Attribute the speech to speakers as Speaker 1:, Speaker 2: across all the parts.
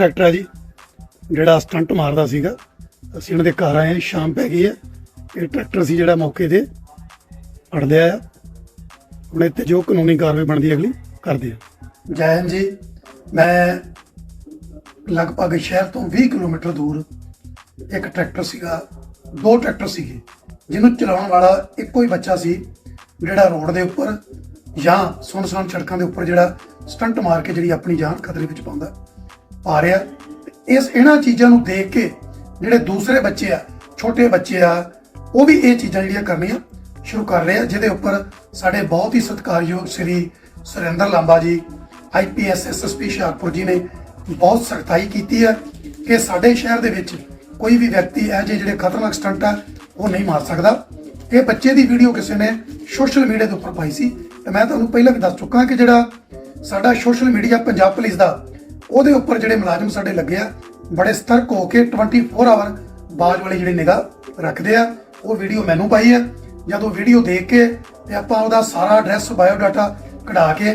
Speaker 1: Tractor ਹੈ ਜੀ ਜਿਹੜਾ ਸਟੰਟ ਮਾਰਦਾ ਸੀਗਾ। ਅਸੀਂ ਉਹਨਾਂ ਦੇ ਘਰ ਆਏ ਹਾਂ, ਸ਼ਾਮ ਪੈ ਗਈ ਹੈ। ਇਹ ਟਰੈਕਟਰ ਸੀ ਜਿਹੜਾ ਮੌਕੇ ਤੇ ਅੜ ਲਿਆ ਆ। ਹੁਣ ਇੱਥੇ ਜੋ ਕਾਨੂੰਨੀ ਕਾਰਵਾਈ ਬਣਦੀ ਅਗਲੀ ਕਰਦੇ ਆ। ਜੈ ਹਿੰਦ ਜੀ ਮੈਂ ਲਗਭਗ ਸ਼ਹਿਰ ਤੋਂ 20 ਕਿਲੋਮੀਟਰ ਦੂਰ ਇੱਕ ਟਰੈਕਟਰ ਸੀਗਾ ਦੋ ਟਰੈਕਟਰ ਸੀਗੇ ਜਿਹਨੂੰ ਚਲਾਉਣ ਵਾਲਾ ਇੱਕੋ ਹੀ ਬੱਚਾ ਸੀ ਜਿਹੜਾ ਰੋਡ ਦੇ ਉੱਪਰ ਜਾਂ ਸੁੰਨਸਾਨ ਸੜਕਾਂ ਦੇ ਉੱਪਰ ਜਿਹੜਾ ਸਟੰਟ ਮਾਰ ਕੇ ਜਿਹੜੀ ਆਪਣੀ ਜਾਨ ਖਤਰੇ ਵਿੱਚ ਪਾਉਂਦਾ। ਪਾ ਰਿਹਾ। ਇਸ ਇਹਨਾਂ ਚੀਜ਼ਾਂ ਨੂੰ ਦੇਖ ਕੇ ਜਿਹੜੇ ਦੂਸਰੇ ਬੱਚੇ ਆ, ਛੋਟੇ ਬੱਚੇ ਆ, ਉਹ ਵੀ ਇਹ ਚੀਜ਼ਾਂ ਜਿਹੜੀਆਂ ਕਰਨੀਆਂ ਸ਼ੁਰੂ ਕਰ ਰਹੇ ਆ, ਜਿਹਦੇ ਉੱਪਰ ਸਾਡੇ ਬਹੁਤ ਹੀ ਸਤਿਕਾਰਯੋਗ ਸ੍ਰੀ ਸੁਰਿੰਦਰ ਲਾਂਬਾ ਜੀ ਆਈਪੀਐਸ ਐਸਐਸਪੀ ਹੁਸ਼ਿਆਰਪੁਰ ਜੀ ਨੇ ਬਹੁਤ ਸਖਤਾਈ ਕੀਤੀ ਹੈ ਕਿ ਸਾਡੇ ਸ਼ਹਿਰ ਦੇ ਵਿੱਚ ਕੋਈ ਵੀ ਵਿਅਕਤੀ ਇਹ ਜਿਹੇ ਜਿਹੜੇ ਖਤਰਨਾਕ ਸਟੰਟ ਆ, ਉਹ ਨਹੀਂ ਮਾਰ ਸਕਦਾ। ਇਹ ਬੱਚੇ ਦੀ ਵੀਡੀਓ ਕਿਸੇ ਨੇ ਸੋਸ਼ਲ ਮੀਡੀਆ ਦੇ ਉੱਪਰ ਪਾਈ ਸੀ। ਤੇ ਮੈਂ ਤੁਹਾਨੂੰ ਪਹਿਲਾਂ ਵੀ ਦੱਸ ਚੁੱਕਾ ਕਿ ਜਿਹੜਾ ਸਾਡਾ ਸੋਸ਼ਲ ਮੀਡੀਆ, ਪੰਜਾਬ ਪੁਲਿਸ ਦਾ ਉਹਦੇ ਉੱਪਰ ਜਿਹੜੇ ਮੁਲਾਜ਼ਮ ਸਾਡੇ ਲੱਗੇ ਆ, ਬੜੇ ਸਤਰਕ ਹੋ ਕੇ 24 ਆਵਰ ਬਾਜ ਵਾਲੀ ਜਿਹੜੀ ਨਿਗਾਹ ਰੱਖਦੇ ਆ, ਉਹ ਵੀਡੀਓ ਮੈਨੂੰ ਪਾਈ ਹੈ ਜਦੋਂ ਵੀਡੀਓ ਦੇਖ ਕੇ ਤੇ ਆਪਾਂ ਉਹਦਾ ਸਾਰਾ ਐਡਰੈਸ ਬਾਇਓ ਡਾਟਾ ਕਢਾ ਕੇ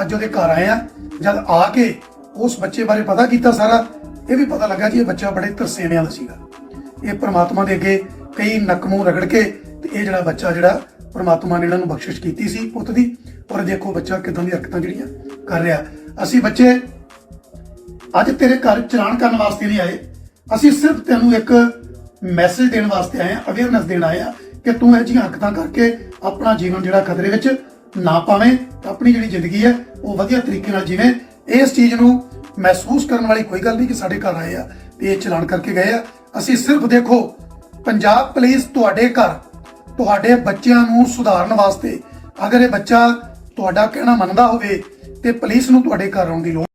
Speaker 1: ਅੱਜ ਉਹਦੇ ਘਰ ਆਏ ਆ। ਜਦ ਆ ਕੇ ਉਸ ਬੱਚੇ ਬਾਰੇ ਪਤਾ ਕੀਤਾ ਸਾਰਾ, ਇਹ ਵੀ ਪਤਾ ਲੱਗਾ ਜੀ ਇਹ ਬੱਚਾ ਬੜੇ ਤਰਸੇਵਿਆਂ ਦਾ ਸੀਗਾ। ਇਹ ਪ੍ਰਮਾਤਮਾ ਦੇ ਅੱਗੇ ਕਈ ਨਕਮੂ ਰਗੜ ਕੇ ਤੇ ਇਹ ਜਿਹੜਾ ਬੱਚਾ ਜਿਹੜਾ ਪ੍ਰਮਾਤਮਾ ਨੇ ਇਹਨਾਂ ਨੂੰ ਬਖਸ਼ਿਸ਼ ਕੀਤੀ ਸੀ ਪੁੱਤ ਦੀ। ਔਰ ਦੇਖੋ ਬੱਚਾ ਕਿਦਾਂ ਦੀ ਹਰਕਤਾਂ ਜਿਹੜੀਆਂ ਕਰ ਰਿਹਾ। ਅਸੀਂ ਬੱਚੇ ਅੱਜ ਤੇਰੇ ਘਰ ਚਲਾਨ ਕਰਨ ਵਾਸਤੇ ਨਹੀਂ ਆਏ। ਅਸੀਂ ਸਿਰਫ ਤੈਨੂੰ ਇੱਕ ਮੈਸੇਜ ਦੇਣ ਵਾਸਤੇ ਆਏ ਆ ਅਵੇਅਰਨੈਸ ਦੇਣ ਆਏ ਆ ਕਿ ਤੂੰ ਇਹ ਜਿਹੀਆਂ ਹਰਕਤਾਂ ਕਰਕੇ ਆਪਣਾ ਜੀਵਨ ਜਿਹੜਾ ਖਤਰੇ ਵਿੱਚ ਨਾ ਪਾਵੇਂ ਆਪਣੀ ਜਿਹੜੀ ਜ਼ਿੰਦਗੀ ਹੈ, ਉਹ ਵਧੀਆ ਤਰੀਕੇ ਨਾਲ ਜਿਵੇਂ। ਇਸ ਚੀਜ਼ ਨੂੰ ਮਹਿਸੂਸ ਕਰਨ ਵਾਲੀ ਕੋਈ ਗੱਲ ਨਹੀਂ ਕਿ ਸਾਡੇ ਘਰ ਆਏ ਆ ਤੇ ਇਹ ਚਲਾਨ ਕਰਕੇ ਗਏ ਆ। ਅਸੀਂ ਸਿਰਫ ਦੇਖੋ, ਪੰਜਾਬ ਪੁਲਿਸ ਤੁਹਾਡੇ ਘਰ, ਤੁਹਾਡੇ ਬੱਚਿਆਂ ਨੂੰ ਸੁਧਾਰਨ ਵਾਸਤੇ, ਅਗਰ ਇਹ ਬੱਚਾ ਤੁਹਾਡਾ ਕਹਿਣਾ ਮੰਨਦਾ ਹੋਵੇ ਤੇ ਪੁਲਿਸ ਨੂੰ ਤੁਹਾਡੇ ਘਰ ਆਉਣ ਦੀ ਲੋੜ